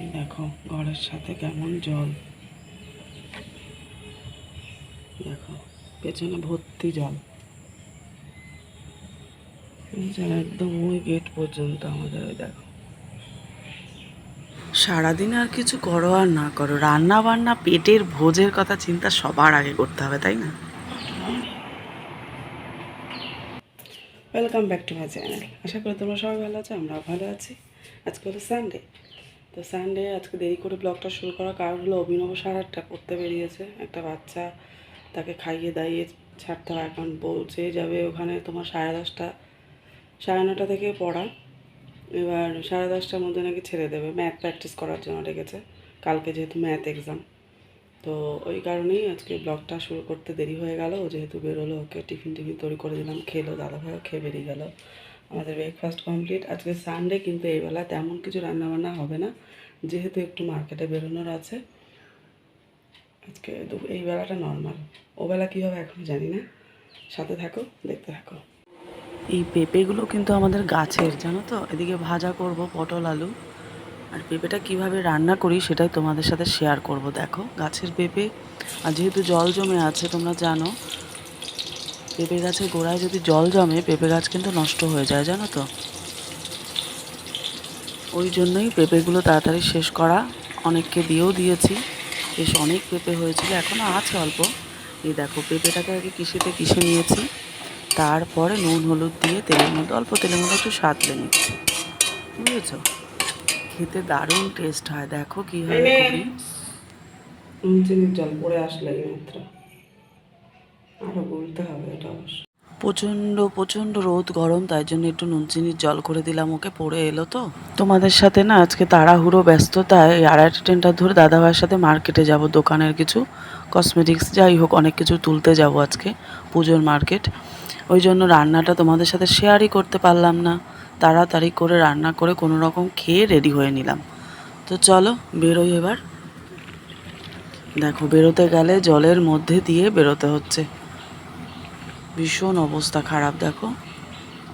এই দেখো, ঘরের সাথে কেমন জল। দেখো, পেছনে ভর্তি জল। একদম ওই গেট পর্যন্ত আমাদের ওই দেখো। সারাদিন আর কিছু করো আর না করো। রান্না বান্না, পেটের ভোজের কথা চিন্তা সবার আগে করতে হবে, তাই না? Welcome back to my channel আশা করি তোমরা সবাই ভালো আছো, আমরাও ভালো আছি। আজকে হলো সানডে তো সানডে আজকে দেরি করে ব্লগটা শুরু করার কারণ হলো অভিনব আটটা পড়তে বেরিয়েছে। একটা বাচ্চা তাকে খাইয়ে দাইয়ে ছাড়তে হয়। এখন বলছে যাবে ওখানে তোমার সাড়ে দশটা, সাড়ে নটা থেকে পড়া। এবার সাড়ে দশটার মধ্যে নাকি ছেড়ে দেবে। ম্যাথ প্র্যাকটিস করার জন্য রেখেছে কালকে যেহেতু ম্যাথ এক্সাম তো ওই কারণেই আজকে ব্লগটা শুরু করতে দেরি হয়ে গেল। যেহেতু বেরোলো, ওকে টিফিন টিফিন তৈরি করে দিলাম, খেলো, দাদাভাইও খেয়ে বেরিয়ে গেল। আমাদের ব্রেকফাস্ট কমপ্লিট আজকে সানডে কিন্তু এই বেলা তেমন কিছু রান্নাবান্না হবে না। যেহেতু একটু মার্কেটে বেরোনোর আছে। আজকে এই বেলাটা নর্মাল ও বেলা কী হবে এখন জানি না। সাথে থাকো, দেখতে থাকো। এই পেঁপেগুলো কিন্তু আমাদের গাছের, জানো তো? এদিকে ভাজা করব পটল, আলু। আর পেঁপেটা কীভাবে রান্না করি সেটাই তোমাদের সাথে শেয়ার করব। দেখো, গাছের পেঁপে। আর যেহেতু জল জমে আছে, তোমরা জানো পেঁপে গাছের গোড়ায় যদি জল জমে পেঁপে গাছ কিন্তু নষ্ট হয়ে যায় জানো তো? ওই জন্যই পেঁপেগুলো তাড়াতাড়ি শেষ করা অনেককে দিয়েও দিয়েছি। বেশ অনেক পেঁপে হয়েছিল এখনও আছে অল্প। এই দেখো পেঁপেটাকে আগে কিসেতে কিসে নিয়েছি তারপরে নুন হলুদ দিয়ে তেলের মধ্যে অল্প তেলের মধ্যে একটু সাঁতলে নিচ্ছি। বুঝেছ? খেতে দারুণ টেস্ট হয়। দেখো কী হয় জল পড়ে আসলে মাত্র। আরও হবে এটা অবশ্য। প্রচণ্ড প্রচণ্ড রোদ, গরম, তাই জন্য একটু নুন চিনির জল করে দিলাম, ওকে পড়ে এলো তো। তোমাদের সাথে না আজকে তাড়াহুড়ো ব্যস্ততায় আড়াইটা ট্রেনটা ধরে দাদাভাইয়ের সাথে মার্কেটে যাব, দোকানের কিছু কসমেটিক্স যাই হোক, অনেক কিছু তুলতে যাব আজকে, পুজোর মার্কেট। ওই জন্য রান্নাটা তোমাদের সাথে শেয়ারই করতে পারলাম না। তাড়াতাড়ি করে রান্না করে কোনো রকম খেয়ে রেডি হয়ে নিলাম। তো চলো, বেরোই এবার। দেখো, বেরোতে গেলে জলের মধ্যে দিয়ে বেরোতে হচ্ছে। ভীষণ অবস্থা খারাপ, দেখো।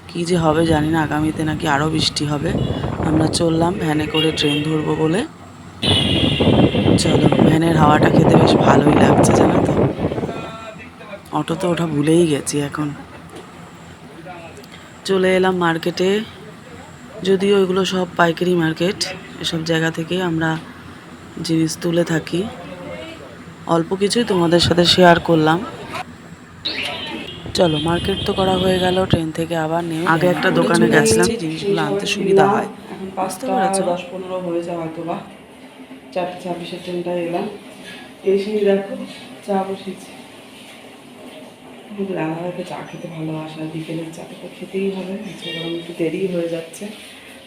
কি যে হবে জানি না আগামীতে নাকি আরও বৃষ্টি হবে। আমরা চললাম, ভ্যানে করে ট্রেন ধরবো বলে। চলো, ভ্যানের হাওয়াটা খেতে বেশ ভালোই লাগছে, জানো তো। অটোতে ওঠা ভুলেই গেছি এখন। চলে এলাম মার্কেটে। যদিও ওইগুলো সব পাইকারি মার্কেট, এসব জায়গা থেকে আমরা জিনিস তুলে থাকি। অল্প কিছুই তোমাদের সাথে শেয়ার করলাম। চলো মার্কেট তো করা হয়ে গেল ট্রেন থেকে আবার নেমে আগে একটা দোকানে গেছিলাম জিনিসগুলো আনতে সুবিধা হয়। এখন পাঁচটা দশ পনেরো হয়েছে হয়তো বা। চারটে ছাব্বিশের ট্রেনটা এলাম। এসেই দেখো চা বসেছি। রান্নাঘরে চা খেতে ভালোবাসা বিকেলের চাটা তো খেতেই হবে আজকে বরং একটু দেরি হয়ে যাচ্ছে।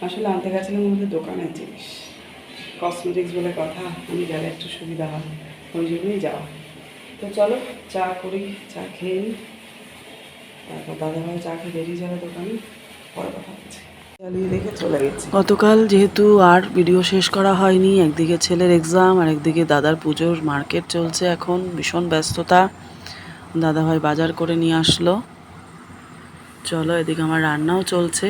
আসলে আনতে গেছিলাম আমাদের দোকানের জিনিস। কসমেটিক্স বলে কথা আমি গেলে একটু সুবিধা হয় ওই জন্যই যাওয়া। তো চলো চা করি চা খেয়ে নিই তারপর যাবে দোকানে, পরে কথা হচ্ছে গতকাল যেহেতু আর ভিডিও শেষ করা হয়নি, একদিকে ছেলের এক্সাম আর একদিকে দাদার পুজোর মার্কেট চলছে এখন, ভীষণ ব্যস্ততা। দাদাভাই বাজার করে নিয়ে আসলো। চলো এদিকে আমার রান্নাও চলছে।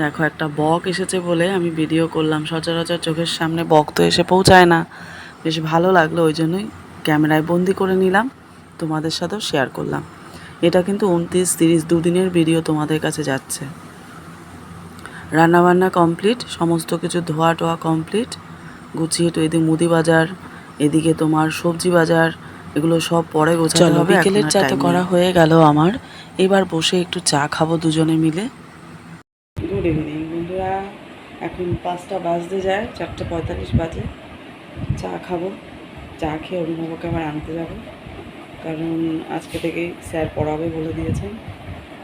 দেখো একটা বক এসেছে বলে আমি ভিডিও করলাম, সচরাচর চোখের সামনে বক তো এসে পৌঁছায় না। বেশ ভালো লাগল, ওই জন্যই ক্যামেরায় বন্দি করে নিলাম, তোমাদের সাথেও শেয়ার করলাম। এটা কিন্তু উনত্রিশ তিরিশ দুদিনের ভিডিও তোমাদের কাছে যাচ্ছে। রান্নাবান্না কমপ্লিট সমস্ত কিছু ধোয়া টোয়া কমপ্লিট গুছিয়ে তো এদিকে মুদি বাজার এদিকে তোমার সবজি বাজার এগুলো সব পরে গোছাতে হবে বিকেলের চা তো করা হয়ে গেল আমার। এবার বসে একটু চা খাব দুজনে মিলে। গুড ইভিনিং বন্ধুরা। এখন পাঁচটা বাজতে যায় চারটে পঁয়তাল্লিশ বাজে। চা খাব চা খেয়ে অভিভাবককে আবার আনতে যাব। কারণ আজকে থেকেই স্যার পড়াবে বলে দিয়েছেন।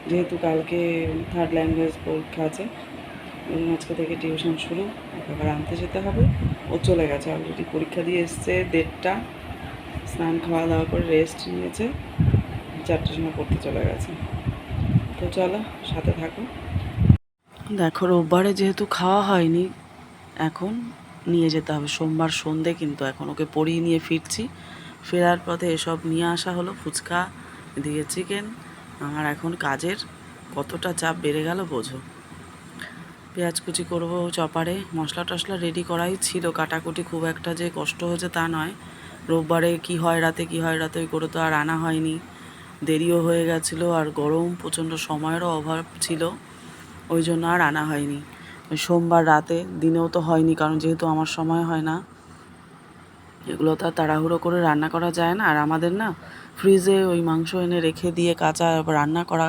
যেহেতু কালকে থার্ড ল্যাঙ্গুয়েজ পরীক্ষা আছে জন্য আজকে থেকে টিউশন শুরু ওকে আবার আনতে যেতে হবে। ও চলে গেছে অলরেডি পরীক্ষা দিয়ে এসছে, দেড়টা, স্নান খাওয়া দাওয়া করে রেস্ট নিয়েছে, চারটের সময় পড়তে চলে গেছে। তো চলো, সাথে থাকো। দেখো, রোববারে যেহেতু খাওয়া হয়নি, এখন নিয়ে যেতে হবে। সোমবার সন্ধে কিন্তু, এখন ওকে পড়িয়ে নিয়ে ফিরছি। ফেরার পথে এসব নিয়ে আসা হলো, ফুচকা এদিকে চিকেন আমার এখন কাজের কতটা চাপ বেড়ে গেল বোঝো। পেঁয়াজ কুচি করব চপারে, মশলা টশলা রেডি করাই ছিল। কাটাকুটি খুব একটা যে কষ্ট হয়েছে তা নয়। রোববারে কি হয় রাতে, কি হয় রাতে ওই করে তো আর আনা হয়নি। দেরিও হয়ে গেছিল আর গরম, প্রচণ্ড সময়েরও অভাব ছিল। ওই জন্য আর আনা হয়নি। সোমবার রাতে, দিনেও তো হয়নি কারণ যেহেতু আমার সময় হয় না। এগুলো তো আর তাড়াহুড়ো করে রান্না করা যায় না, আর আমাদের না ফ্রিজে ওই মাংস এনে রেখে দিয়ে কাঁচা রান্না করা,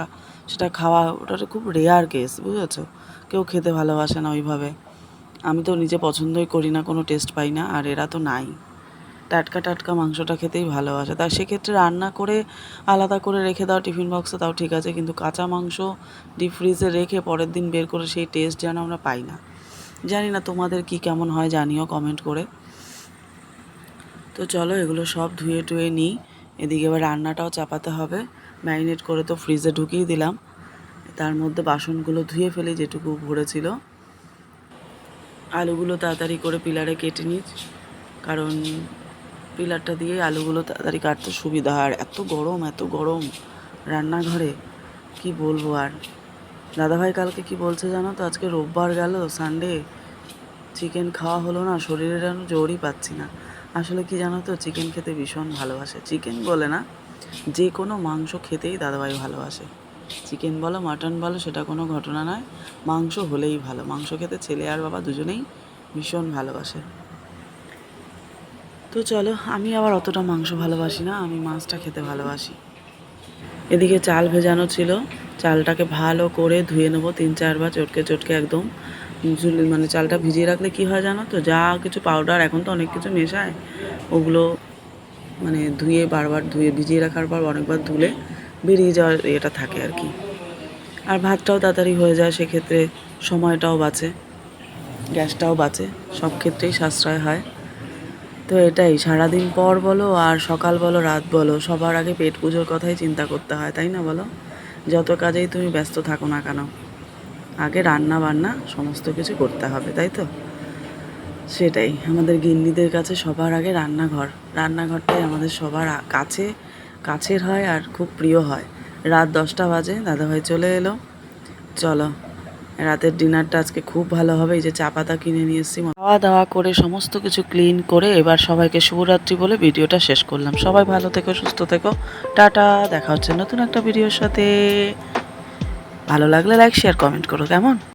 সেটা খাওয়া ওটা খুব রেয়ার কেস বুঝেছ? কেউ খেতে ভালোবাসে না ওইভাবে। আমি তো নিজে পছন্দই করি না, কোনো টেস্ট পাই না, আর এরা তো নাই। টাটকা টাটকা মাংসটা খেতেই ভালোবাসে। তা সেক্ষেত্রে রান্না করে আলাদা করে রেখে দাও টিফিন বক্সে তাও ঠিক আছে, কিন্তু কাঁচা মাংস ডিপ ফ্রিজে রেখে পরের দিন বের করে সেই টেস্ট যেন আমরা পাই না। জানি না তোমাদের কি কেমন হয়, জানিও কমেন্ট করে। তো চলো এগুলো সব ধুয়ে টুয়ে নিই। এদিকে এবার রান্নাটাও চাপাতে হবে। ম্যারিনেট করে তো ফ্রিজে ঢুকিয়ে দিলাম। তার মধ্যে বাসনগুলো ধুয়ে ফেলি, যেটুকু ভরেছিল। আলুগুলো তাড়াতাড়ি করে পিলারে কেটে নিই, কারণ পিলারটা দিয়ে আলুগুলো তাড়াতাড়ি কাটতে সুবিধা আর এত গরম এত গরম রান্নাঘরে, কি বলব আর? দাদাভাই কালকে কি বলছে জানো তো? আজকে রোববার গেল সানডে চিকেন খাওয়া হলো না, শরীরে যেন জোরই পাচ্ছি না। আসলে কি জানো তো চিকেন খেতে ভীষণ ভালোবাসে। চিকেন বলে না, যে কোনো মাংস খেতেই দাদাভাই ভালোবাসে। চিকেন বলো মাটন বলো, সেটা কোনো ঘটনা নয়। মাংস হলেই ভালো। মাংস খেতে ছেলে আর বাবা দুজনেই ভীষণ ভালোবাসে। তো চলো, আমি আবার অতটা মাংস ভালোবাসি না, আমি মাছটা খেতে ভালোবাসি। এদিকে চাল ভেজানো ছিল। চালটাকে ভালো করে ধুয়ে নেব, তিন চারবার চটকে চটকে একদম মানে চালটা ভিজিয়ে রাখলে কি হয় জানো তো? যা কিছু পাউডার এখন তো অনেক কিছু মেশায়। ওগুলো মানে ধুয়ে বারবার ধুয়ে, ভিজিয়ে রাখার পর অনেকবার ধুলে বেরিয়ে যাওয়ার এটা থাকে আর কি। আর ভাতটাও তাড়াতাড়ি হয়ে যায়, সেক্ষেত্রে সময়টাও বাঁচে, গ্যাসটাও বাঁচে, সব ক্ষেত্রেই সাশ্রয় হয়। তো এটাই, সারাদিন পর বলো আর সকাল বলো, রাত বলো, সবার আগে পেট পুজোর কথাই চিন্তা করতে হয়, তাই না বলো? যত কাজেই তুমি ব্যস্ত থাকো না কেন। আগে রান্না বান্না সমস্ত কিছু করতে হবে, তাই তো? সেটাই, আমাদের গিন্নিদের কাছে সবার আগে রান্নাঘর। রান্নাঘরটাই আমাদের সবার কাছে, কাছের হয় আর খুব প্রিয় হয়। রাত দশটা বাজে, দাদাভাই চলে এলো। চলো, রাতের ডিনারটা আজকে খুব ভালো হবে, এই যে চা পাতা কিনে নিয়ে এসেছি। খাওয়া দাওয়া করে সমস্ত কিছু ক্লিন করে এবার সবাইকে শুভরাত্রি বলে ভিডিওটা শেষ করলাম। সবাই ভালো থেকো, সুস্থ থেকো। টাটা, দেখা হচ্ছে নতুন একটা ভিডিওর সাথে। ভালো লাগলে লাইক শেয়ার কমেন্ট করো কেমন?